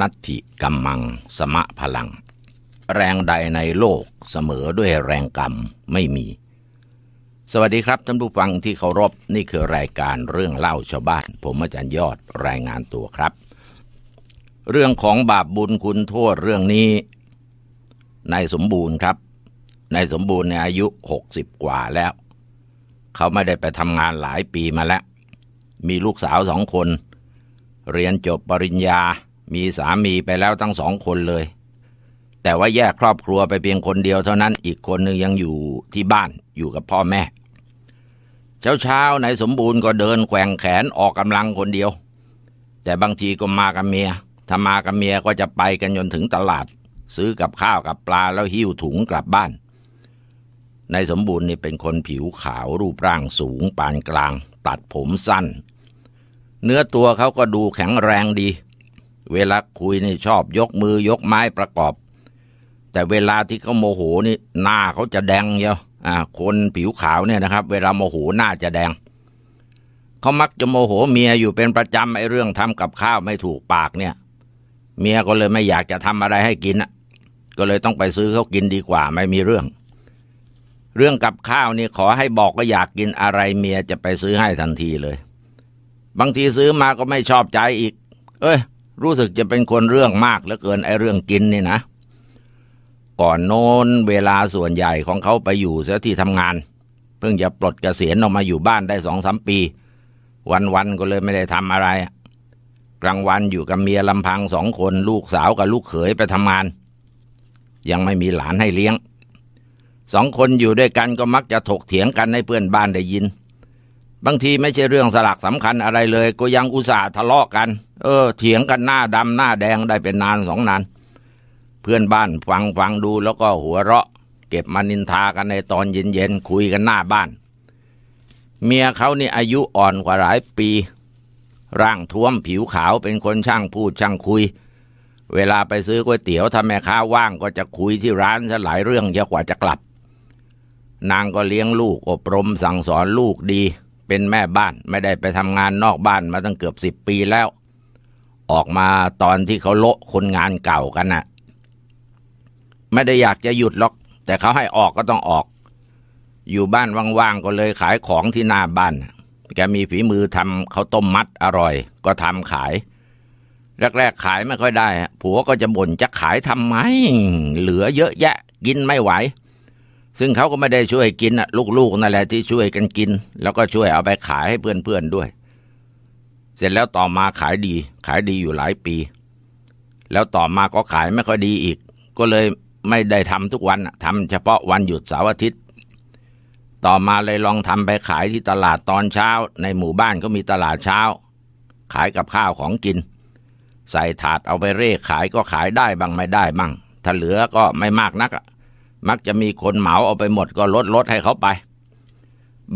นัตถิกัมมัง สมะพลัง แรงใดในโลกเสมอด้วยแรงกรรมไม่มี สวัสดีครับท่านผู้ฟังที่เคารพนี่คือรายการเรื่องเล่าชาวบ้าน ผมอาจารย์ยอดรายงานตัวครับ เรื่องของบาปบุญคุณโทษเรื่องนี้นายสมบูรณ์ครับนายสมบูรณ์ในอายุหกสิบกว่าแล้ว เขาไม่ได้ไปทำงานหลายปีมาแล้ว มีลูกสาวสองคน เรียนจบปริญญา มีสามีไปแล้วทั้งสองคนเลย แต่ว่าแยกครอบครัวไปเพียงคนเดียวเท่านั้นอีกคนหนึ่งยังอยู่ที่บ้านอยู่กับพ่อแม่ เช้าเช้านายสมบูรณ์ก็เดินแขว่งแขนออกกำลังคนเดียว แต่บางทีก็มากับเมียถ้ามากับเมียก็จะไปกันจนถึงตลาด ซื้อกับข้าวกับปลาแล้วหิ้วถุงกลับบ้านนายสมบูรณ์นี่เป็นคนผิวขาวรูปร่างสูงปานกลาง ตัดผมสั้น เนื้อตัวเขาก็ดูแข็งแรงดี เวลาคุยนี่ชอบยกมือยกไม้ประกอบ แต่เวลาที่เขาโมโหนี่หน้าเขาจะแดงเยอะอ่าคนผิวขาวเนี่ยนะครับ เวลาโมโหหน้าจะแดงเขามักจะโมโหเมียอยู่เป็นประจำไอ้เรื่องทำกับข้าวไม่ถูกปากเนี่ย เมียก็เลยไม่อยากจะทำอะไรให้กินอะก็เลยต้องไปซื้อเขากินดีกว่าไม่มีเรื่อง เรื่องกับข้าวนี่ขอให้บอกก็อยากกินอะไรเมียจะไปซื้อให้ทันทีเลย บางทีซื้อมาก็ไม่ชอบใจอีก เอ้ย รู้สึกจะเป็นคนเรื่องมากเหลือเกินไอ้เรื่องกินนี่นะ ก่อนโน้นเวลาส่วนใหญ่ของเขาไปอยู่เสียที่ทำงาน เพิ่งจะปลดเกษียณออกมาอยู่บ้านได้สองสามปี วันๆก็เลยไม่ได้ทำอะไร กลางวันอยู่กับเมียลำพังสองคนลูกสาวกับลูกเขยไปทำงาน ยังไม่มีหลานให้เลี้ยงสองคนอยู่ด้วยกันก็มักจะถกเถียงกันให้เพื่อนบ้านได้ยิน บางทีไม่ใช่เรื่องสลักสำคัญอะไรเลย ก็ยังอุตส่าห์ทะเลาะกัน เออ เถียงกันหน้าดำหน้าแดงได้เป็นนานสองนาน เพื่อนบ้านฟังฟังดูแล้วก็หัวเราะ เก็บมานินทากันในตอนเย็นๆคุยกันหน้าบ้าน เมียเขานี่อายุอ่อนกว่าหลายปี ร่างท้วมผิวขาวเป็นคนช่างพูดช่างคุย เวลาไปซื้อก๋วยเตี๋ยวถ้าแม่ค้าว่างก็จะคุยที่ร้านซะหลายเรื่องเยอะกว่าจะกลับ นางก็เลี้ยงลูกอบรมสั่งสอนลูกดี เป็นแม่บ้าน ไม่ได้ไปทำงานนอกบ้านมาตั้งเกือบสิบปีแล้ว ออกมาตอนที่เขาโละคนงานเก่ากันน่ะ ไม่ได้อยากจะหยุดหรอก แต่เขาให้ออกก็ต้องออก อยู่บ้านว่างๆก็เลยขายของที่หน้าบ้าน แกมีฝีมือทำข้าวต้มมัดอร่อย ก็ทำขาย แรกๆขายไม่ค่อยได้ ผัวก็จะบ่นจะขายทำไม เหลือเยอะแยะ กินไม่ไหว ซึ่งเขาก็ไม่ได้ช่วยกินอะลูกๆนั่นแหละที่ช่วยกันกิน แล้วก็ช่วยเอาไปขายให้เพื่อนๆด้วย เสร็จแล้วต่อมาขายดี ขายดีอยู่หลายปี แล้วต่อมาก็ขายไม่ค่อยดีอีก ก็เลยไม่ได้ทำทุกวันอะทำเฉพาะวันหยุดเสาร์อาทิตย์ ต่อมาเลยลองทำไปขายที่ตลาดตอนเช้า ในหมู่บ้านก็มีตลาดเช้า ขายกับข้าวของกิน ใส่ถาดเอาไปเร่ขายก็ขายได้บ้างไม่ได้บ้างถ้าเหลือก็ไม่มากนักอะ มักจะมีคนเหมาเอาไปหมดก็ลดลดให้เขาไป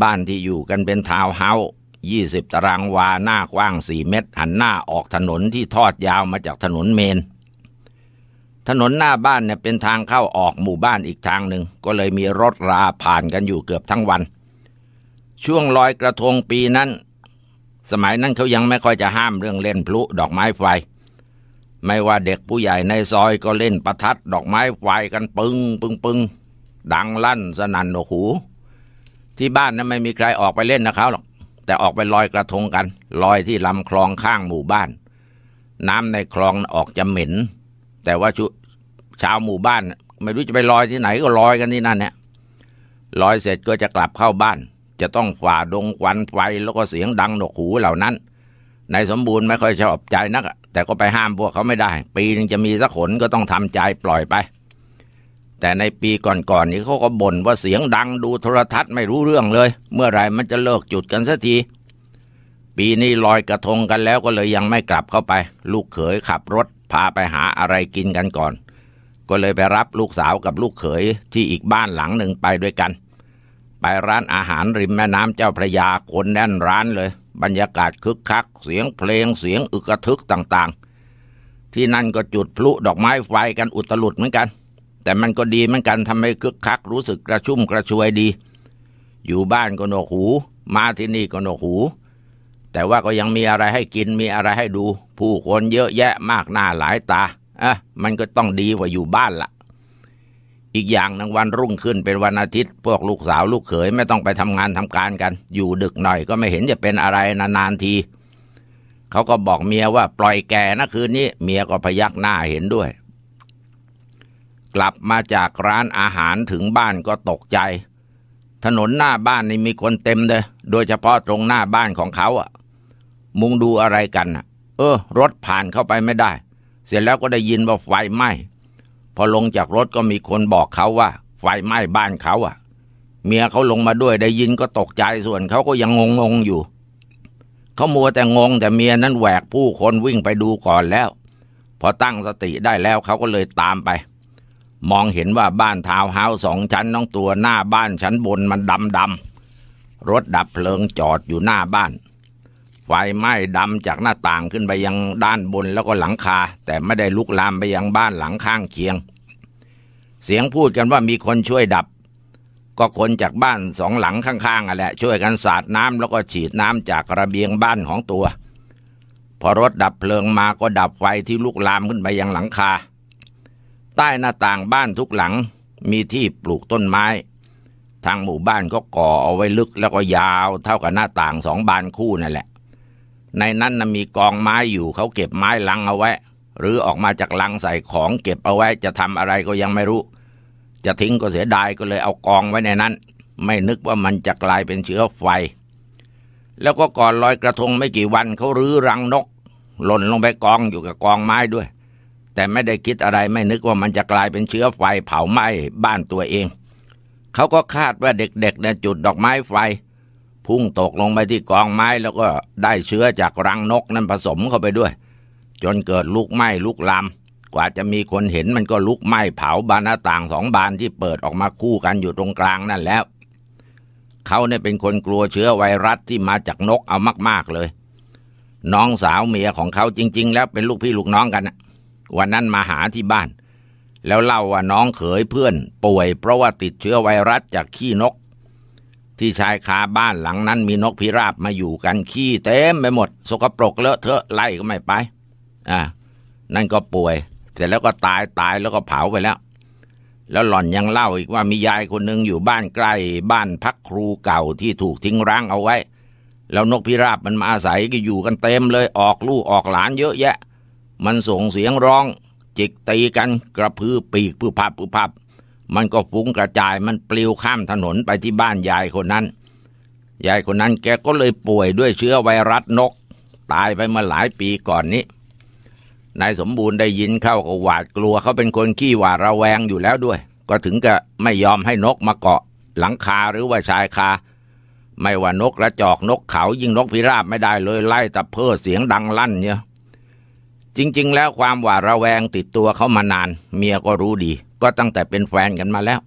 บ้านที่อยู่กันเป็นทาวน์เฮาส์ยี่สิบตารางวาหน้ากว้างสี่เมตร หันหน้าออกถนนที่ทอดยาวมาจากถนนเมน ถนนหน้าบ้านเนี่ยเป็นทางเข้าออกหมู่บ้านอีกทางหนึ่ง ก็เลยมีรถราผ่านกันอยู่เกือบทั้งวัน ช่วงลอยกระทงปีนั้น สมัยนั้นเขายังไม่ค่อยจะห้ามเรื่องเล่นพลุดอกไม้ไฟ ไม่ว่าเด็กผู้ใหญ่ในซอยก็เล่นประทัดดอกไม้ไฟกันปึงปึงปึงดังลั่นสนั่นหนวกหูที่บ้านนั้นไม่มีใครออกไปเล่นนะครับหรอกแต่ออกไปลอยกระทงกัน ลอยที่ลำคลองข้างหมู่บ้าน น้ำในคลองออกจะเหม็น แต่ว่าชุชาวหมู่บ้าน ไม่รู้จะไปลอยที่ไหนก็ลอยกันที่นั่นเนี่ยลอยเสร็จก็จะกลับเข้าบ้าน จะต้องฝ่าดงควันไฟแล้วก็เสียงดังหนวกหูเหล่านั้น นายสมบูรณ์ไม่ค่อยชอบใจนัก แต่ก็ไปห้ามพวกเขาไม่ได้ ปีนึงจะมีสักขนก็ต้องทำใจปล่อยไป แต่ในปีก่อนๆนี้เขาก็บ่นว่าเสียงดังดูโทรทัศน์ไม่รู้เรื่องเลย เมื่อไรมันจะเลิกจุดกันสักทีปีนี้ลอยกระทงกันแล้วก็เลยยังไม่กลับเข้าไป ลูกเขยขับรถ พาไปหาอะไรกินกันก่อน ก็เลยไปรับลูกสาวกับลูกเขยที่อีกบ้านหลังหนึ่งไปด้วยกัน ไปร้านอาหารริมแม่น้ำเจ้าพระยาคนแน่นร้านเลย บรรยากาศคึกคัก เสียงเพลงเสียงอึกระทึกต่างๆ ที่นั่นก็จุดพลุดอกไม้ไฟกันอุตลุดเหมือนกัน แต่มันก็ดีเหมือนกันทำให้คึกคัก รู้สึกกระชุ่มกระชวยดี อยู่บ้านก็หนวกหู มาที่นี่ก็หนวกหู แต่ว่าก็ยังมีอะไรให้กินมีอะไรให้ดู ผู้คนเยอะแยะมากหน้าหลายตาอะมันก็ต้องดีกว่าอยู่บ้านละ อีกอย่างหนึ่งวันรุ่งขึ้นเป็นวันอาทิตย์ พวกลูกสาวลูกเขยไม่ต้องไปทำงานทำการกัน อยู่ดึกหน่อยก็ไม่เห็นจะเป็นอะไรนานๆที เขาก็บอกเมียว่าปล่อยแกนะคืนนี้ เมียก็พยักหน้าเห็นด้วย กลับมาจากร้านอาหารถึงบ้านก็ตกใจ ถนนหน้าบ้านนี่มีคนเต็มเลย โดยเฉพาะตรงหน้าบ้านของเขาอะมุงดูอะไรกันอะเออ รถผ่านเข้าไปไม่ได้ เสร็จแล้วก็ได้ยินว่าไฟไหม้ พอลงจากรถก็มีคนบอกเขาว่า ไฟไหม้บ้านเขาอะเมียเขาลงมาด้วยได้ยินก็ตกใจส่วนเขาก็ยังงงๆอยู่ เขามัวแต่งงแต่เมียนั้นแหวกผู้คนวิ่งไปดูก่อนแล้ว พอตั้งสติได้แล้วเขาก็เลยตามไป มองเห็นว่าบ้านทาวน์เฮาส์สองชั้นน้องตัวหน้าบ้านชั้นบนมันดำดำรถดับเพลิงจอดอยู่หน้าบ้าน ฟไหม้ดำจากหน้าต่างขึ้นไปยังด้านบนแล้วก็หลังคา แต่ไม่ได้ลุกลามไปยังบ้านหลังข้างเคียง เสียงพูดกันว่ามีคนช่วยดับ ก็คนจากบ้านสองหลังข้างๆอะแหละช่วยกันสาดน้ำแล้วก็ฉีดน้ำจากระเบียงบ้านของตัว พอรถดับเพลิงมาก็ดับไฟที่ลุกลามขึ้นไปยังหลังคา ใต้หน้าต่างบ้านทุกหลังมีที่ปลูกต้นไม้ ทางหมู่บ้านก็ก่อเอาไว้ลึกแล้วก็ยาวเท่ากับหน้าต่างสองบานคู่นั่นแหละ ในนั้นนะมีกองไม้อยู่เขาเก็บไม้ลังเอาไว้ หรือออกมาจากลังใส่ของเก็บเอาไว้จะทำอะไรก็ยังไม่รู้ จะทิ้งก็เสียดายก็เลยเอากองไว้ในนั้น ไม่นึกว่ามันจะกลายเป็นเชื้อไฟ แล้วก็ก่อนลอยกระทงไม่กี่วันเขารื้อรังนก หล่นลงไปกองอยู่กับกองไม้ด้วย แต่ไม่ได้คิดอะไรไม่นึกว่ามันจะกลายเป็นเชื้อไฟเผาไหม้บ้านตัวเองเขาก็คาดว่าเด็กๆเนี่ยจุดดอกไม้ไฟ พุ่งตกลงไปที่กองไม้แล้วก็ได้เชื้อจากรังนกนั้นผสมเข้าไปด้วย จนเกิดลุกไหม้ลุกลามกว่าจะมีคนเห็นมันก็ลุกไหม้เผาบานหน้าต่างสองบานที่เปิดออกมาคู่กันอยู่ตรงกลางนั่นแล้ว เขาเนี่ยเป็นคนกลัวเชื้อไวรัสที่มาจากนกเอามาก ๆเลย น้องสาวเมียของเขาจริง ๆ แล้วเป็นลูกพี่ลูกน้องกันนะวันนั้นมาหาที่บ้าน แล้วเล่าว่าน้องเขยเพื่อนป่วยเพราะว่าติดเชื้อไวรัสจากขี้นก ที่ชายคาบ้านหลังนั้นมีนกพิราบมาอยู่กันขี้เต็มไปหมด สกปรกเลอะเทอะไล่ก็ไม่ไป อ่า นั่นก็ป่วย เสร็จแล้วก็ตายตายแล้วก็เผาไปแล้ว แล้วหล่อนยังเล่าอีกว่ามียายคนหนึ่งอยู่บ้านใกล้บ้านพักครูเก่าที่ถูกทิ้งร้างเอาไว้ แล้วนกพิราบมันมาอาศัยก็อยู่กันเต็มเลยออกลูกออกหลานเยอะแยะ มันส่งเสียงร้อง จิกตีกันกระพือปีกพือพับพือพับ มันก็ฟุ้งกระจายมันปลิวข้ามถนนไปที่บ้านยายคนนั้น ยายคนนั้นแกก็เลยป่วยด้วยเชื้อไวรัสนก ตายไปเมื่อหลายปีก่อนนี้นายสมบูรณ์ได้ยินเข้าก็หวาดกลัวเขาเป็นคนขี้หวาดระแวงอยู่แล้วด้วย ก็ถึงกับไม่ยอมให้นกมาเกาะ หลังคาหรือว่าชายคา ไม่ว่านกกระจอกนกเขายิ่งนกพิราบไม่ได้เลยไล่ตะเพิดเสียงดังลั่นเนี่ย จริง ๆ แล้วความหวาดระแวงติดตัวเขามานาน เมียก็รู้ดี ก็ตั้งแต่เป็นแฟนกันมาแล้ว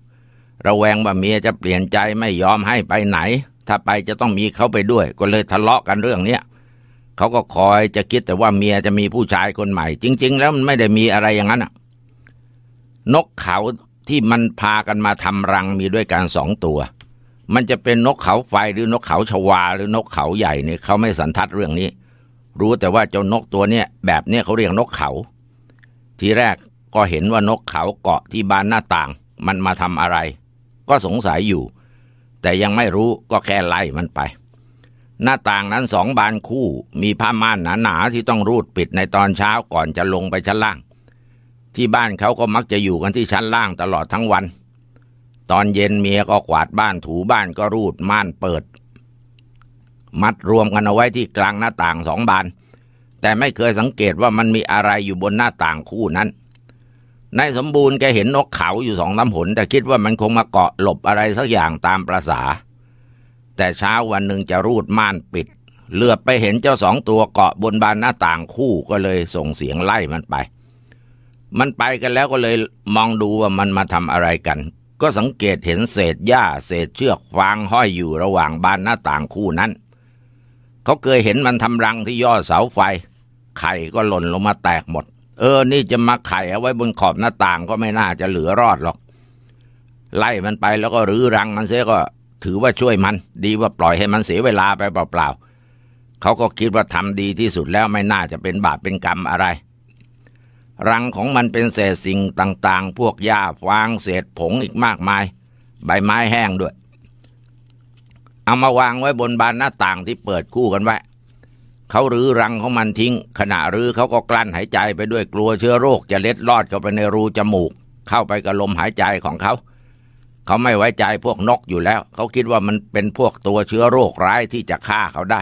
ระแวงว่าเมียจะเปลี่ยนใจไม่ยอมให้ไปไหน ถ้าไปจะต้องมีเขาไปด้วย ก็เลยทะเลาะกันเรื่องเนี้ยเขาก็คอยจะคิดแต่ว่าเมียจะมีผู้ชายคนใหม่ จริง ๆ แล้วมันไม่ได้มีอะไรอย่างนั้นอะนกเขาที่มันพากันมาทำรังมีด้วยกันสองตัว มันจะเป็นนกเขาไฟหรือนกเขาชวาหรือนกเขาใหญ่เนี่ยเขาไม่สันทัดเรื่องนี้ รู้แต่ว่าเจ้านกตัวเนี้ยแบบเนี้ยเขาเรียกนกเขา ทีแรกก็เห็นว่านกเขาเกาะที่บานหน้าต่าง มันมาทำอะไร ก็สงสัยอยู่ แต่ยังไม่รู้ก็แค่ไล่มันไป หน้าต่างนั้นสองบานคู่ มีผ้าม่านหนาๆที่ต้องรูดปิดในตอนเช้าก่อนจะลงไปชั้นล่าง ที่บ้านเขาก็มักจะอยู่กันที่ชั้นล่างตลอดทั้งวัน ตอนเย็นเมียก็กวาดบ้านถูบ้านก็รูดม่านเปิด มัดรวมกันเอาไว้ที่กลางหน้าต่างสองบาน แต่ไม่เคยสังเกตว่ามันมีอะไรอยู่บนหน้าต่างคู่นั้นนายสมบูรณ์แกเห็นนกเขาอยู่สองน้ำหน แต่คิดว่ามันคงมาเกาะหลบอะไรสักอย่างตามประษา แต่เช้าวันหนึ่งจะรูดม่านปิด เหลือบไปเห็นเจ้าสองตัวเกาะบนบานหน้าต่างคู่ก็เลยส่งเสียงไล่มันไป มันไปกันแล้วก็เลยมองดูว่ามันมาทำอะไรกัน ก็สังเกตเห็นเศษหญ้าเศษเชือกฟางห้อยอยู่ระหว่างบานหน้าต่างคู่นั้น เขาเคยเห็นมันทำรังที่ยอดเสาไฟ ไข่ก็หล่นลงมาแตกหมด เออ นี่จะมาไข่เอาไว้บนขอบหน้าต่างก็ไม่น่าจะเหลือรอดหรอก ไล่มันไปแล้วก็รื้อรังมันเสียก็ถือว่าช่วยมัน ดีว่าปล่อยให้มันเสียเวลาไปเปล่าๆเขาก็คิดว่าทำดีที่สุดแล้วไม่น่าจะเป็นบาปเป็นกรรมอะไร รังของมันเป็นเศษสิ่งต่างๆ พวกหญ้าฟางเศษผงอีกมากมาย ใบไม้แห้งด้วย เอามาวางไว้บนบานหน้าต่างที่เปิดคู่กันไว้เขารื้อรังของมันทิ้ง ขณะรื้อเขาก็กลั้นหายใจไปด้วยกลัวเชื้อโรคจะเล็ดลอดเข้าไปในรูจมูก เข้าไปกับลมหายใจของเขา เขาไม่ไว้ใจพวกนกอยู่แล้ว เขาคิดว่ามันเป็นพวกตัวเชื้อโรคร้ายที่จะฆ่าเขาได้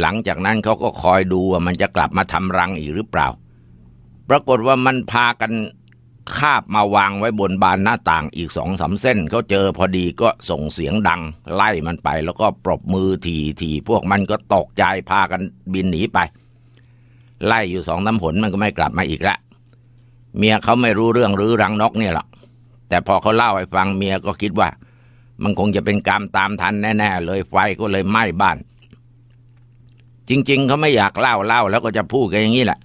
หลังจากนั้นเขาก็คอยดูว่ามันจะกลับมาทำรังอีกหรือเปล่า ปรากฏว่ามันพากันคาบมาวางไว้บนบานหน้าต่างอีกสองสามเส้นเขาเจอพอดีก็ส่งเสียงดัง ไล่มันไป แล้วก็ปรบมือทีทีพวกมันก็ตกใจพากันบินหนีไป ไล่อยู่สองน้ำผลมันก็ไม่กลับมาอีกละเมียเขาไม่รู้เรื่องหรือรังนกเนี่ยหรอกแต่พอเขาเล่าให้ฟังเมียก็คิดว่า มันคงจะเป็นกรรมตามทันแน่ ๆ เลยไฟก็เลยไหม้บ้าน จริง ๆเขาไม่อยากเล่าเล่าแล้วก็จะพูดกันอย่างนี้แหละ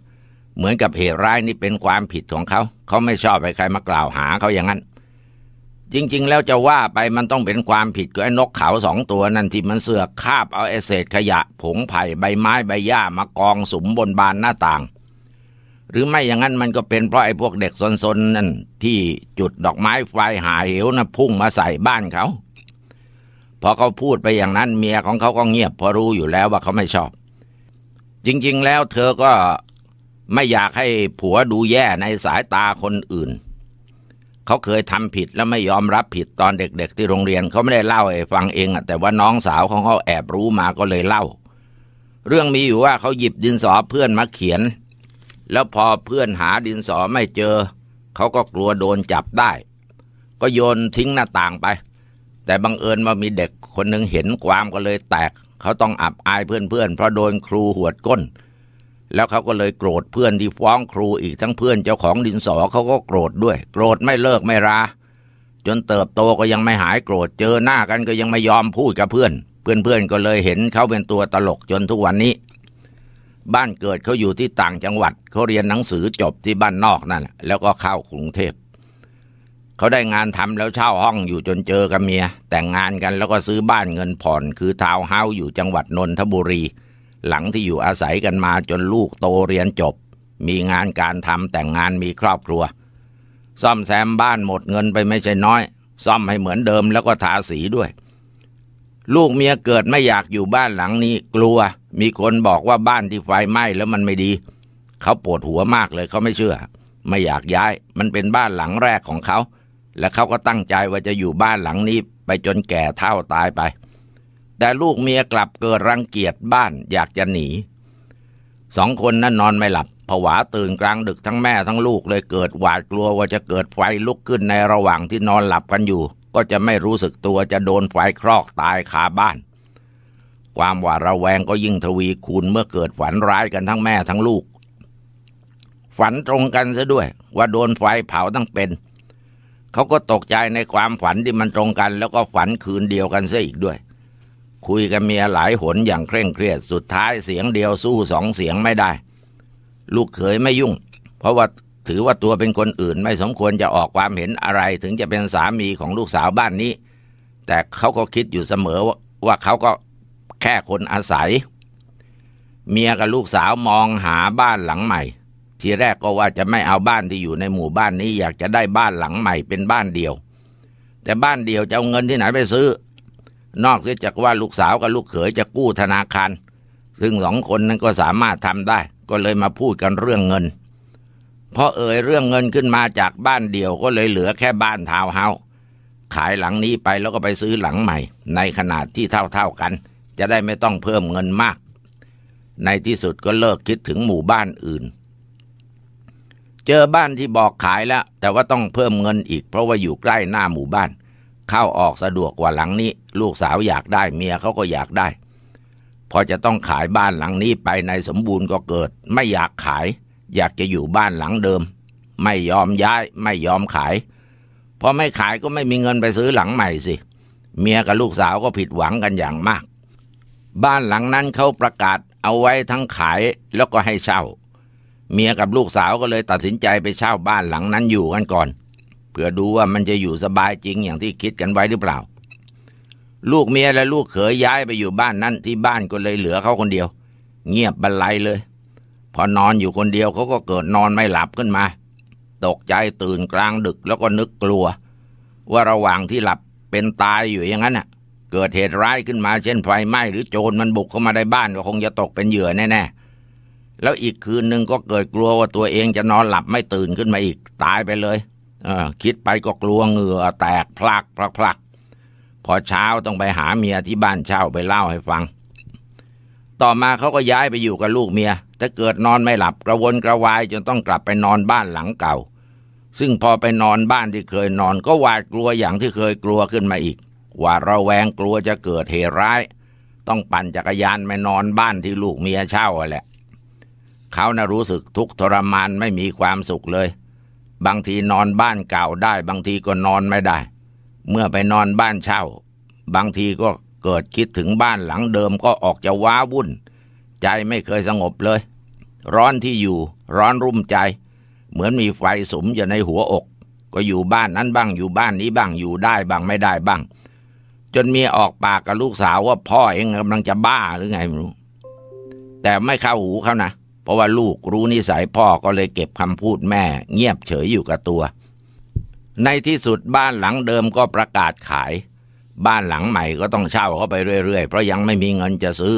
เหมือนกับเหตุร้ายนี่เป็นความผิดของเขา เขาไม่ชอบให้ใครมากล่าวหาเขาอย่างนั้น จริง ๆ แล้วจะว่าไปมันต้องเป็นความผิดกับไอ้นกเขาสองตัวนั่นที่มันเสือกคาบเอาไอเศษขยะ ผงไผ่ใบไม้ใบหญ้ามากองสุมบนบานหน้าต่าง หรือไม่อย่างนั้นมันก็เป็นเพราะไอ้พวกเด็กซนๆนั่นที่จุดดอกไม้ไฟหาเหวนะพุ่งมาใส่บ้านเขาพอเขาพูดไปอย่างนั้นเมียของเขาก็เงียบเพราะรู้อยู่แล้วว่าเขาไม่ชอบ จริง ๆ แล้วเธอก็ ไม่อยากให้ผัวดูแย่ในสายตาคนอื่น เขาเคยทำผิดแล้วไม่ยอมรับผิดตอนเด็กๆ ที่โรงเรียนเขาไม่ได้เล่าให้ฟังเองอะแต่ว่าน้องสาวของเขาแอบรู้มาก็เลยเล่า เรื่องมีอยู่ว่าเขาหยิบดินสอเพื่อนมาเขียน แล้วพอเพื่อนหาดินสอไม่เจอ เขาก็กลัวโดนจับได้ ก็โยนทิ้งหน้าต่างไป แต่บังเอิญว่ามีเด็กคนหนึ่งเห็นความก็เลยแตก เขาต้องอับอายเพื่อนๆเพราะโดนครูหวดก้น แล้วเขาก็เลยโกรธเพื่อนที่ฟ้องครูอีกทั้งเพื่อนเจ้าของดินสอเขาก็โกรธด้วย โกรธไม่เลิกไม่รา จนเติบโตก็ยังไม่หายโกรธเจอหน้ากันก็ยังไม่ยอมพูดกับเพื่อน เพื่อนๆก็เลยเห็นเขาเป็นตัวตลกจนทุกวันนี้ บ้านเกิดเขาอยู่ที่ต่างจังหวัดเขาเรียนหนังสือจบที่บ้านนอกนั่นแล้วก็เข้ากรุงเทพเขาได้งานทำแล้วเช่าห้องอยู่จนเจอกับเมีย แต่งงานกันแล้วก็ซื้อบ้านเงินผ่อน คือทาวน์เฮาส์อยู่จังหวัดนนทบุรี หลังที่อยู่อาศัยกันมาจนลูกโตเรียนจบ มีงานการทำแต่งงานมีครอบครัว ซ่อมแซมบ้านหมดเงินไปไม่ใช่น้อย ซ่อมให้เหมือนเดิมแล้วก็ทาสีด้วย ลูกเมียเกิดไม่อยากอยู่บ้านหลังนี้ กลัว มีคนบอกว่าบ้านที่ไฟไหม้แล้วมันไม่ดี เขาปวดหัวมากเลยเขาไม่เชื่อ ไม่อยากย้าย มันเป็นบ้านหลังแรกของเขา และเขาก็ตั้งใจว่าจะอยู่บ้านหลังนี้ ไปจนแก่เท่าตายไป แต่ลูกเมียกลับเกิดรังเกียจบ้านอยากจะหนีสองคนนั้นนอนไม่หลับผวาตื่นกลางดึกทั้งแม่ทั้งลูกเลยเกิดหวาดกลัวว่าจะเกิดไฟลุกขึ้นในระหว่างที่นอนหลับกันอยู่ ก็จะไม่รู้สึกตัวจะโดนไฟคลอกตายคาบ้าน ความหวาดระแวงก็ยิ่งทวีคูณเมื่อเกิดฝันร้ายกันทั้งแม่ทั้งลูก ฝันตรงกันซะด้วย ว่าโดนไฟเผาตั้งเป็น เขาก็ตกใจในความฝันที่มันตรงกัน แล้วก็ฝันคืนเดียวกันซะอีกด้วย คุยกับเมียหลายหนอย่างเคร่งเครียดสุดท้ายเสียงเดียวสู้สองเสียงไม่ได้ ลูกเขยไม่ยุ่ง เพราะว่าถือว่าตัวเป็นคนอื่นไม่สมควรจะออกความเห็นอะไรถึงจะเป็นสามีของลูกสาวบ้านนี้ แต่เขาก็คิดอยู่เสมอว่าวาเขาก็แค่คนอาศัย เมียกับลูกสาวมองหาบ้านหลังใหม่ ทีแรกก็ว่าจะไม่เอาบ้านที่อยู่ในหมู่บ้านนี้อยากจะได้บ้านหลังใหม่เป็นบ้านเดียว แต่บ้านเดียวจะเอาเงินที่ไหนไปซื้อ นอกเสียจากว่าลูกสาวกับลูกเขยจะกู้ธนาคาร ซึ่งสองคนนั้นก็สามารถทำได้ ก็เลยมาพูดกันเรื่องเงินพอเอ่ยเรื่องเงินขึ้นมาจากบ้านเดียวก็เลยเหลือแค่บ้านทาวเฮาขายหลังนี้ไปแล้วก็ไปซื้อหลังใหม่ ในขนาดที่เท่าๆกัน จะได้ไม่ต้องเพิ่มเงินมาก ในที่สุดก็เลิกคิดถึงหมู่บ้านอื่น เจอบ้านที่บอกขายแล้ว แต่ว่าต้องเพิ่มเงินอีก เพราะว่าอยู่ใกล้หน้าหมู่บ้าน เข้าออกสะดวกกว่าหลังนี้ ลูกสาวอยากได้เมียเขาก็อยากได้ พอจะต้องขายบ้านหลังนี้ไปในสมบูรณ์ก็เกิด ไม่อยากขาย อยากจะอยู่บ้านหลังเดิม ไม่ยอมย้ายไม่ยอมขายพอไม่ขายก็ไม่มีเงินไปซื้อหลังใหม่สิ เมียกับลูกสาวก็ผิดหวังกันอย่างมาก บ้านหลังนั้นเขาประกาศเอาไว้ทั้งขายแล้วก็ให้เช่า เมียกับลูกสาวก็เลยตัดสินใจไปเช่าบ้านหลังนั้นอยู่กันก่อน พื่อดูว่ามันจะอยู่สบายจริงอย่างที่คิดกันไว้หรือเปล่า ลูกเมียและลูกเขยย้ายไปอยู่บ้านนั้นที่บ้านก็เลยเหลือเขาคนเดียว เงียบบันไลเลย พอนอนอยู่คนเดียวเขาก็เกิดนอนไม่หลับขึ้นมา ตกใจตื่นกลางดึกแล้วก็นึกกลัว ว่าระหว่างที่หลับเป็นตายอยู่อย่างนั้นน่ะ เกิดเหตุร้ายขึ้นมาเช่นไฟไหม้หรือโจรมันบุกเข้ามาในบ้านก็คงจะตกเป็นเหยื่อแน่ๆแล้วอีกคืนหนึ่งก็เกิดกลัวว่าตัวเองจะนอนหลับไม่ตื่นขึ้นมาอีกตายไปเลย คิดไปก็กลัวเหงื่อแตกพลักพลักพลักพอเช้าต้องไปหาเมียที่บ้านเช่าไปเล่าให้ฟัง ต่อมาเขาก็ย้ายไปอยู่กับลูกเมียแต่เกิดนอนไม่หลับกระวนกระวายจนต้องกลับไปนอนบ้านหลังเก่า ซึ่งพอไปนอนบ้านที่เคยนอนก็หวาดกลัวอย่างที่เคยกลัวขึ้นมาอีกหวาดระแวงกลัวจะเกิดเหตุร้าย ต้องปั่นจักรยานไปนอนบ้านที่ลูกเมียเช่าอะแหละเขาน่ะรู้สึกทุกข์ทรมานไม่มีความสุขเลย บางทีนอนบ้านเก่าได้ บางทีก็นอนไม่ได้ เมื่อไปนอนบ้านเช่า บางทีก็เกิดคิดถึงบ้านหลังเดิมก็ออกจะว้าวุ่น ใจไม่เคยสงบเลย ร้อนที่อยู่ร้อนรุ่มใจ เหมือนมีไฟสุมอยู่ในหัวอก ก็อยู่บ้านนั้นบ้างอยู่บ้านนี้บ้างอยู่ได้บ้างไม่ได้บ้าง จนเมียออกปากกับลูกสาวว่าพ่อเองกำลังจะบ้าหรือไงไม่รู้แต่ไม่เข้าหูเขานะ ราะว่าลูกรู้นิสัยพ่อก็เลยเก็บคำพูดแม่ เงียบเฉยอยู่กับตัว ในที่สุดบ้านหลังเดิมก็ประกาศขาย บ้านหลังใหม่ก็ต้องเช่าเข้าไปเรื่อยๆ เพราะยังไม่มีเงินจะซื้อ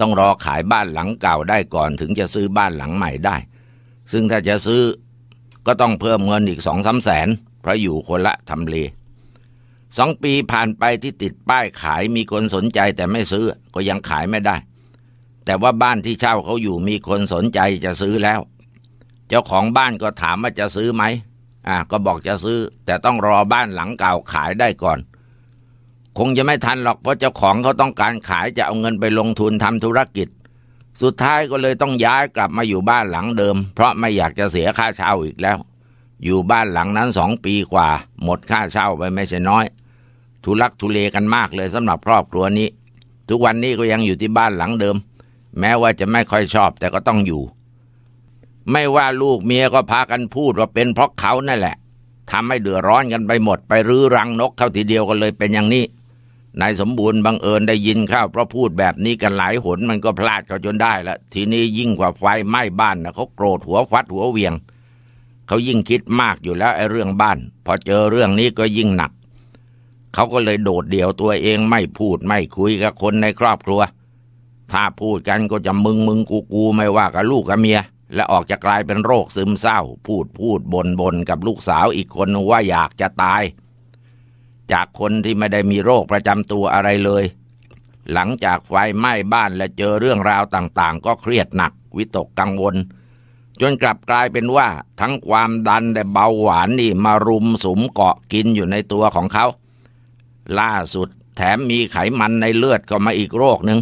ต้องรอขายบ้านหลังเก่าได้ก่อนถึงจะซื้อบ้านหลังใหม่ได้ ซึ่งถ้าจะซื้อก็ต้องเพิ่มเงินอีกสองสาแสน เพราะอยู่คนละทำเลสองปีผ่านไปที่ติดป้ายขายมีคนสนใจแต่ไม่ซื้อก็ยังขายไม่ได้ แต่ว่าบ้านที่เช่าเขาอยู่มีคนสนใจจะซื้อแล้ว เจ้าของบ้านก็ถามว่าจะซื้อไหมอ่าก็บอกจะซื้อ แต่ต้องรอบ้านหลังเก่าขายได้ก่อน คงจะไม่ทันหรอกเพราะเจ้าของเขาต้องการขายจะเอาเงินไปลงทุนทำธุรกิจ สุดท้ายก็เลยต้องย้ายกลับมาอยู่บ้านหลังเดิม เพราะไม่อยากจะเสียค่าเช่าอีกแล้ว อยู่บ้านหลังนั้นสองปีกว่า หมดค่าเช่าไปไม่ใช่น้อย ทุลักทุเลกันมากเลยสำหรับครอบครัวนี้ ทุกวันนี้ก็ยังอยู่ที่บ้านหลังเดิม แม้ว่าจะไม่ค่อยชอบแต่ก็ต้องอยู่ ไม่ว่าลูกเมียก็พากันพูดว่าเป็นเพราะเขานั่นแหละทำให้เดือดร้อนกันไปหมดไปรื้อรังนกเข้าทีเดียวกันเลยเป็นอย่างนี้นายสมบูรณ์บังเอิญได้ยินเข้าเพราะพูดแบบนี้กันหลายหนมันก็พลาดเขาจนได้ละทีนี้ยิ่งกว่าไฟไหม้บ้านนะเขาโกรธหัวฟัดหัวเวียง เขายิ่งคิดมากอยู่แล้วไอ้เรื่องบ้าน พอเจอเรื่องนี้ก็ยิ่งหนัก เขาก็เลยโดดเดี่ยวตัวเองไม่พูดไม่คุยกับคนในครอบครัว ถ้าพูดกันก็จะมึงมึงกูกูไม่ว่ากับลูกกับเมีย และออกจะกลายเป็นโรคซึมเศร้า พูดพูดบนบนกับลูกสาวอีกคนว่าอยากจะตาย จากคนที่ไม่ได้มีโรคประจำตัวอะไรเลย หลังจากไฟไหม้บ้านและเจอเรื่องราวต่างๆ ก็เครียดหนัก วิตกกังวล จนกลับกลายเป็นว่าทั้งความดันและเบาหวานนี่มารุมสมเกาะกินอยู่ในตัวของเขา ล่าสุดแถมมีไขมันในเลือดก็มาอีกโรคหนึ่ง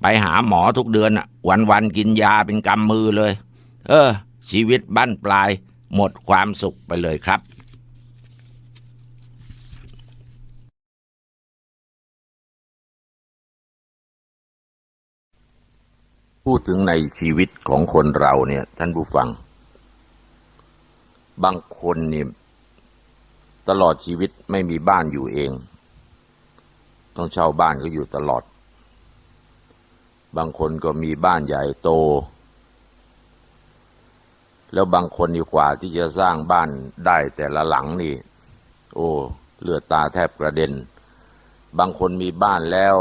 ไปหาหมอทุกเดือนอะวันวันกินยาเป็นกำมือเลย เออ ชีวิตบั้นปลาย หมดความสุขไปเลยครับพูดถึงในชีวิตของคนเราเนี่ย ท่านผู้ฟัง บางคนนี่ตลอดชีวิตไม่มีบ้านอยู่เอง ต้องเช่าบ้านก็อยู่ตลอด บางคนก็มีบ้านใหญ่โต แล้วบางคนนี่กว่าที่จะสร้างบ้านได้แต่ละหลังนี่ โอ้เลือดตาแทบกระเด็น บางคนมีบ้านแล้ว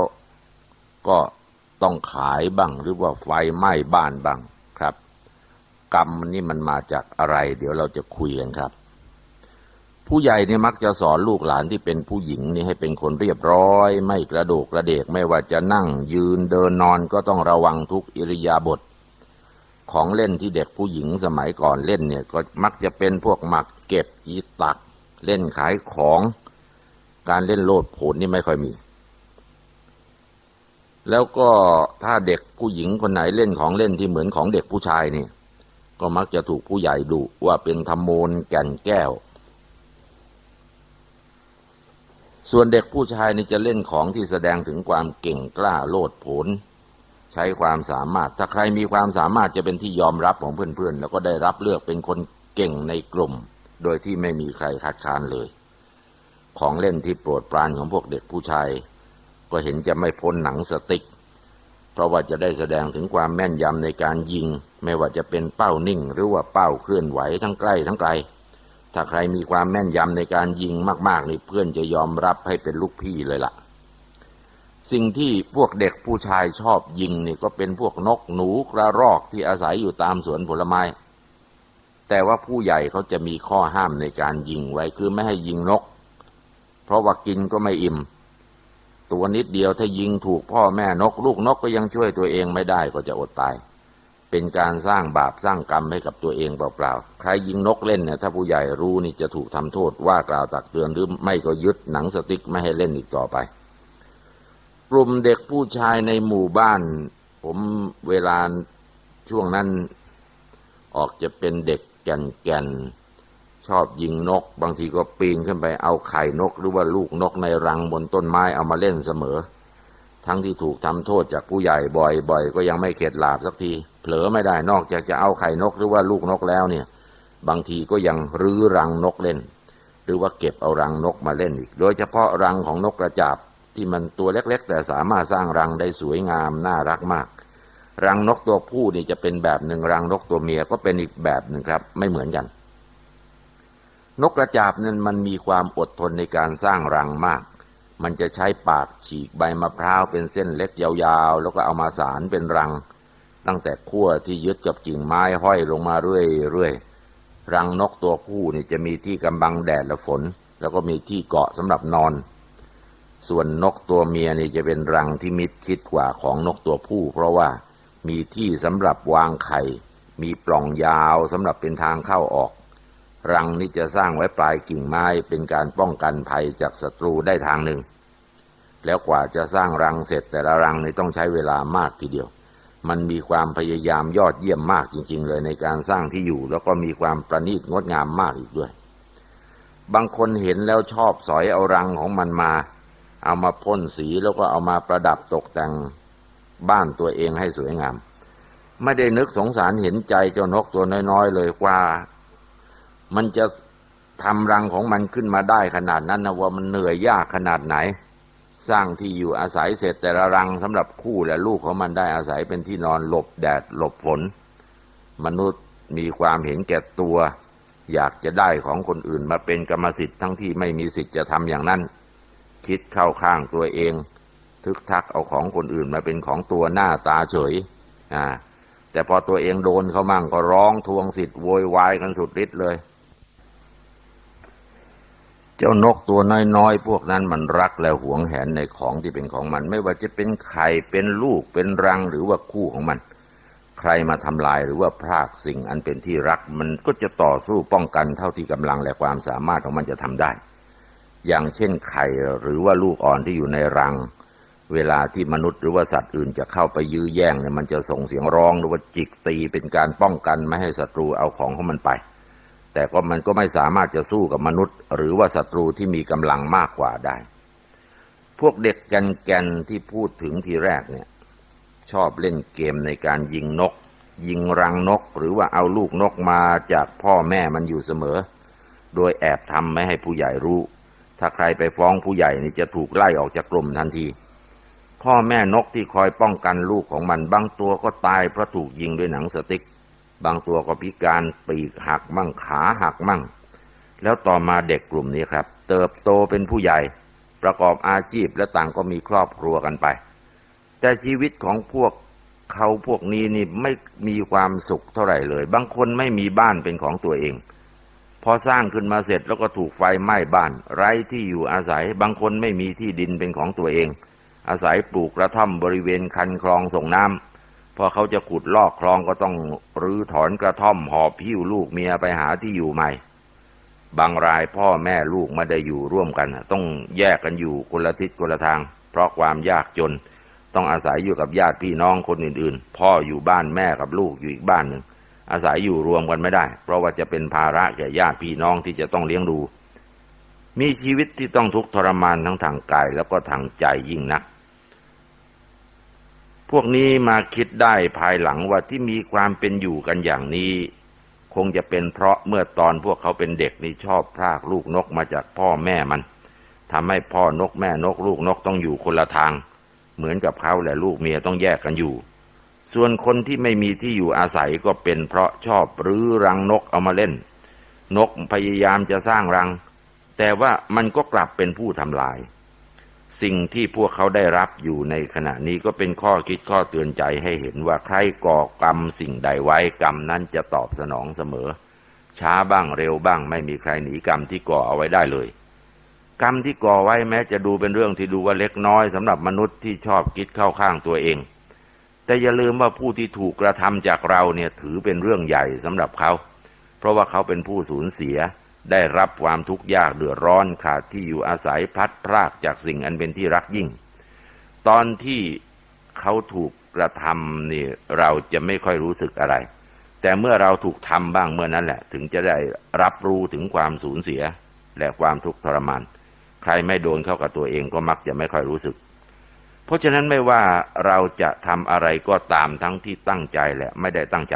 ก็ต้องขายบ้างหรือว่าไฟไหม้บ้านบ้างครับ กรรมนี่มันมาจากอะไร เดี๋ยวเราจะคุยกันครับ ผู้ใหญ่เนี่ยมักจะสอนลูกหลานที่เป็นผู้หญิงนี่ให้เป็นคนเรียบร้อย ไม่กระโดกกระเดกไม่ว่าจะนั่งยืนเดินนอนก็ต้องระวังทุกอิริยาบถของเล่นที่เด็กผู้หญิงสมัยก่อนเล่นเนี่ยก็มักจะเป็นพวกหมักเก็บยีตัก เล่นขายของ การเล่นโลดโผนนี่ไม่ค่อยมี แล้วก็ถ้าเด็กผู้หญิงคนไหนเล่นของเล่นที่เหมือนของเด็กผู้ชายนี่ก็มักจะถูกผู้ใหญ่ดุว่าเป็นธรรมโมนแก่นแก้ว ส่วนเด็กผู้ชายนี่จะเล่นของที่แสดงถึงความเก่งกล้าโลดโผนใช้ความสามารถ ถ้าใครมีความสามารถจะเป็นที่ยอมรับของเพื่อนๆ แล้วก็ได้รับเลือกเป็นคนเก่งในกลุ่ม โดยที่ไม่มีใครคัดค้านเลย ของเล่นที่โปรดปรานของพวกเด็กผู้ชาย ก็เห็นจะไม่พ้นหนังสติกเพราะว่าจะได้แสดงถึงความแม่นยำในการยิง ไม่ว่าจะเป็นเป้านิ่ง หรือว่าเป้าเคลื่อนไหวทั้งใกล้ทั้งไกล ถ้าใครมีความแม่นยำในการยิงมาก ๆ นี่เพื่อนจะยอมรับให้เป็นลูกพี่เลยล่ะ สิ่งที่พวกเด็กผู้ชายชอบยิงนี่ก็เป็นพวกนกหนูกระรอกที่อาศัยอยู่ตามสวนผลไม้ แต่ว่าผู้ใหญ่เขาจะมีข้อห้ามในการยิงไว้ คือไม่ให้ยิงนก เพราะว่ากินก็ไม่อิ่ม ตัวนิดเดียวถ้ายิงถูกพ่อแม่นก ลูกนกก็ยังช่วยตัวเองไม่ได้ก็จะอดตาย เป็นการสร้างบาปสร้างกรรมให้กับตัวเองเปล่าๆ ใครยิงนกเล่นเนี่ยถ้าผู้ใหญ่รู้นี่จะถูกทำโทษว่ากล่าวตักเตือนหรือไม่ก็ยึดหนังสติ๊กไม่ให้เล่นอีกต่อไป กลุ่มเด็กผู้ชายในหมู่บ้าน ผมเวลาช่วงนั้นออกจะเป็นเด็กแก่นๆชอบยิงนก บางทีก็ปีนขึ้นไปเอาไข่นก หรือว่าลูกนกในรังบนต้นไม้เอามาเล่นเสมอ ทั้งที่ถูกทำโทษจากผู้ใหญ่บ่อยๆ ก็ยังไม่เข็ดหลาบสักที เผลอไม่ได้นอกจากจะเอาไข่นกหรือว่าลูกนกแล้วเนี่ย บางทีก็ยังรื้อรังนกเล่น หรือว่าเก็บเอารังนกมาเล่นอีก โดยเฉพาะรังของนกกระจาบที่มันตัวเล็กๆ แต่สามารถสร้างรังได้สวยงามน่ารักมาก รังนกตัวผู้นี่จะเป็นแบบหนึ่งรังนกตัวเมียก็เป็นอีกแบบหนึ่งครับ ไม่เหมือนกัน นกกระจาบนั้นมันมีความอดทนในการสร้างรังมาก มันจะใช้ปากฉีกใบมะพร้าวเป็นเส้นเล็กยาวๆ แล้วก็เอามาสารเป็นรัง ตั้งแต่ขั้วที่ยึดกับกิ่งไม้ห้อยลงมาเรื่อยๆ รังนกตัวผู้นี่จะมีที่กำบังแดดและฝน แล้วก็มีที่เกาะสำหรับนอน ส่วนนกตัวเมียนี่จะเป็นรังที่มิดชิดกว่าของนกตัวผู้ เพราะว่ามีที่สำหรับวางไข่ มีปล่องยาวสำหรับเป็นทางเข้าออก รังนี้จะสร้างไว้ปลายกิ่งไม้เป็นการป้องกันภัยจากศัตรูได้ทางหนึ่ง แล้วกว่าจะสร้างรังเสร็จแต่ละรังนี่ต้องใช้เวลามากทีเดียว มันมีความพยายามยอดเยี่ยมมากจริง ๆ เลยในการสร้างที่อยู่ แล้วก็มีความประณีตงดงามมากอีกด้วย บางคนเห็นแล้วชอบสอยเอารังของมันมา เอามาพ่นสีแล้วก็เอามาประดับตกแต่งบ้านตัวเองให้สวยงาม ไม่ได้นึกสงสารเห็นใจเจ้านกตัวน้อยๆเลยว่า มันจะทำรังของมันขึ้นมาได้ขนาดนั้นนะว่ามันเหนื่อยยากขนาดไหน สร้างที่อยู่อาศัยเสร็จแต่ละรังสำหรับคู่และลูกของมันได้อาศัยเป็นที่นอนหลบแดดหลบฝน มนุษย์มีความเห็นแก่ตัว อยากจะได้ของคนอื่นมาเป็นกรรมสิทธิ์ทั้งที่ไม่มีสิทธิ์จะทำอย่างนั้น คิดเข้าข้างตัวเอง ทึกทักเอาของคนอื่นมาเป็นของตัวหน้าตาเฉยอ่าแต่พอตัวเองโดนเขามั่งก็ร้องทวงสิทธิ์โวยวายกันสุดฤทธิ์เลย เจ้านกตัวน้อยๆ พวกนั้นมันรักและหวงแหนในของที่เป็นของมัน ไม่ว่าจะเป็นไข่เป็นลูกเป็นรังหรือว่าคู่ของมัน ใครมาทำลายหรือว่าพรากสิ่งอันเป็นที่รักมันก็จะต่อสู้ป้องกันเท่าที่กำลังและความสามารถของมันจะทำได้ อย่างเช่นไข่หรือว่าลูกอ่อนที่อยู่ในรัง เวลาที่มนุษย์หรือว่าสัตว์อื่นจะเข้าไปยื้อแย่งเนี่ยมันจะส่งเสียงร้องหรือว่าจิกตีเป็นการป้องกันไม่ให้ศัตรูเอาของของมันไป แต่ก็มันก็ไม่สามารถจะสู้กับมนุษย์ หรือว่าศัตรูที่มีกำลังมากกว่าได้ พวกเด็กแกนๆที่พูดถึงทีแรกเนี่ย ชอบเล่นเกมในการยิงนก ยิงรังนก หรือว่าเอาลูกนกมาจากพ่อแม่มันอยู่เสมอ โดยแอบทำไม่ให้ผู้ใหญ่รู้ ถ้าใครไปฟ้องผู้ใหญ่นี่จะถูกไล่ออกจากกลุ่มทันที พ่อแม่นกที่คอยป้องกันลูกของมันบางตัวก็ตายเพราะถูกยิงด้วยหนังสติ๊ก บางตัวก็พิการปีกหักมั่งขาหักมั่ง แล้วต่อมาเด็กกลุ่มนี้ครับ เติบโตเป็นผู้ใหญ่ประกอบอาชีพและต่างก็มีครอบครัวกันไป แต่ชีวิตของพวกเขาพวกนี้นี่ไม่มีความสุขเท่าไหร่เลย บางคนไม่มีบ้านเป็นของตัวเอง พอสร้างขึ้นมาเสร็จแล้วก็ถูกไฟไหม้บ้าน ไร้ที่อยู่อาศัย บางคนไม่มีที่ดินเป็นของตัวเอง อาศัยปลูกกระท่อมบริเวณคันคลองส่งน้ำ พอเขาจะขุดลอกคลองก็ต้องรื้อถอนกระท่อมหอบพิ้วลูกเมียไปหาที่อยู่ใหม่ บางรายพ่อแม่ลูกไม่ได้อยู่ร่วมกัน ต้องแยกกันอยู่คนละทิศคนละทาง เพราะความยากจน ต้องอาศัยอยู่กับญาติพี่น้องคนอื่นๆ พ่ออยู่บ้านแม่กับลูกอยู่อีกบ้านหนึ่งอาศัยอยู่รวมกันไม่ได้ เพราะว่าจะเป็นภาระแก่ญาติพี่น้องที่จะต้องเลี้ยงดู มีชีวิตที่ต้องทุกข์ทรมานทั้งทางกายแล้วก็ทางใจยิ่งนัก พวกนี้มาคิดได้ภายหลังว่าที่มีความเป็นอยู่กันอย่างนี้ คงจะเป็นเพราะเมื่อตอนพวกเขาเป็นเด็กนี่ชอบพรากลูกนกมาจากพ่อแม่มันทำให้พ่อนกแม่นกลูกนกต้องอยู่คนละทาง เหมือนกับเขาและลูกเมียต้องแยกกันอยู่ ส่วนคนที่ไม่มีที่อยู่อาศัยก็เป็นเพราะชอบรื้อรังนกเอามาเล่น นกพยายามจะสร้างรัง แต่ว่ามันก็กลับเป็นผู้ทำลาย สิ่งที่พวกเขาได้รับอยู่ในขณะนี้ก็เป็นข้อคิดข้อเตือนใจให้เห็นว่าใครก่อกรรมสิ่งใดไว้กรรมนั้นจะตอบสนองเสมอ ช้าบ้างเร็วบ้างไม่มีใครหนีกรรมที่ก่อเอาไว้ได้เลย กรรมที่ก่อไว้แม้จะดูเป็นเรื่องที่ดูว่าเล็กน้อยสำหรับมนุษย์ที่ชอบคิดเข้าข้างตัวเอง แต่อย่าลืมว่าผู้ที่ถูกกระทำจากเราเนี่ยถือเป็นเรื่องใหญ่สำหรับเขา เพราะว่าเขาเป็นผู้สูญเสีย ได้รับความทุกข์ยากเดือดร้อนขาดที่อยู่อาศัยพลัดพรากจากสิ่งอันเป็นที่รักยิ่ง ตอนที่เขาถูกกระทำนี่เราจะไม่ค่อยรู้สึกอะไร แต่เมื่อเราถูกทำบ้างเมื่อนั้นแหละ ถึงจะได้รับรู้ถึงความสูญเสีย และความทุกข์ทรมาน ใครไม่โดนเข้ากับตัวเองก็มักจะไม่ค่อยรู้สึก เพราะฉะนั้นไม่ว่าเราจะทำอะไรก็ตามทั้งที่ตั้งใจและไม่ได้ตั้งใจ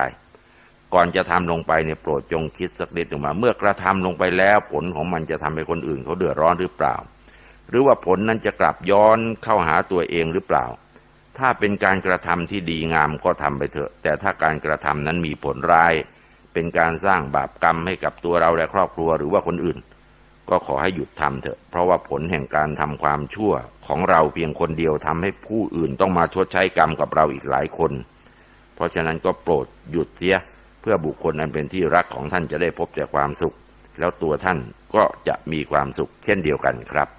ก่อนจะทำลงไปเนี่ยโปรดจงคิดสักนิดหนึ่งว่าเมื่อกระทำลงไปแล้วผลของมันจะทำให้คนอื่นเขาเดือดร้อนหรือเปล่า หรือว่าผลนั้นจะกลับย้อนเข้าหาตัวเองหรือเปล่า ถ้าเป็นการกระทำที่ดีงามก็ทำไปเถอะ แต่ถ้าการกระทำนั้นมีผลร้าย เป็นการสร้างบาปกรรมให้กับตัวเราและครอบครัวหรือว่าคนอื่น ก็ขอให้หยุดทำเถอะ เพราะว่าผลแห่งการทำความชั่วของเราเพียงคนเดียวทำให้ผู้อื่นต้องมาชดใช้กรรมกับเราอีกหลายคน เพราะฉะนั้นก็โปรดหยุดเสีย เพื่อบุคคลอันเป็นที่รักของท่านจะได้พบแต่ความสุข แล้วตัวท่านก็จะมีความสุขเช่นเดียวกันครับ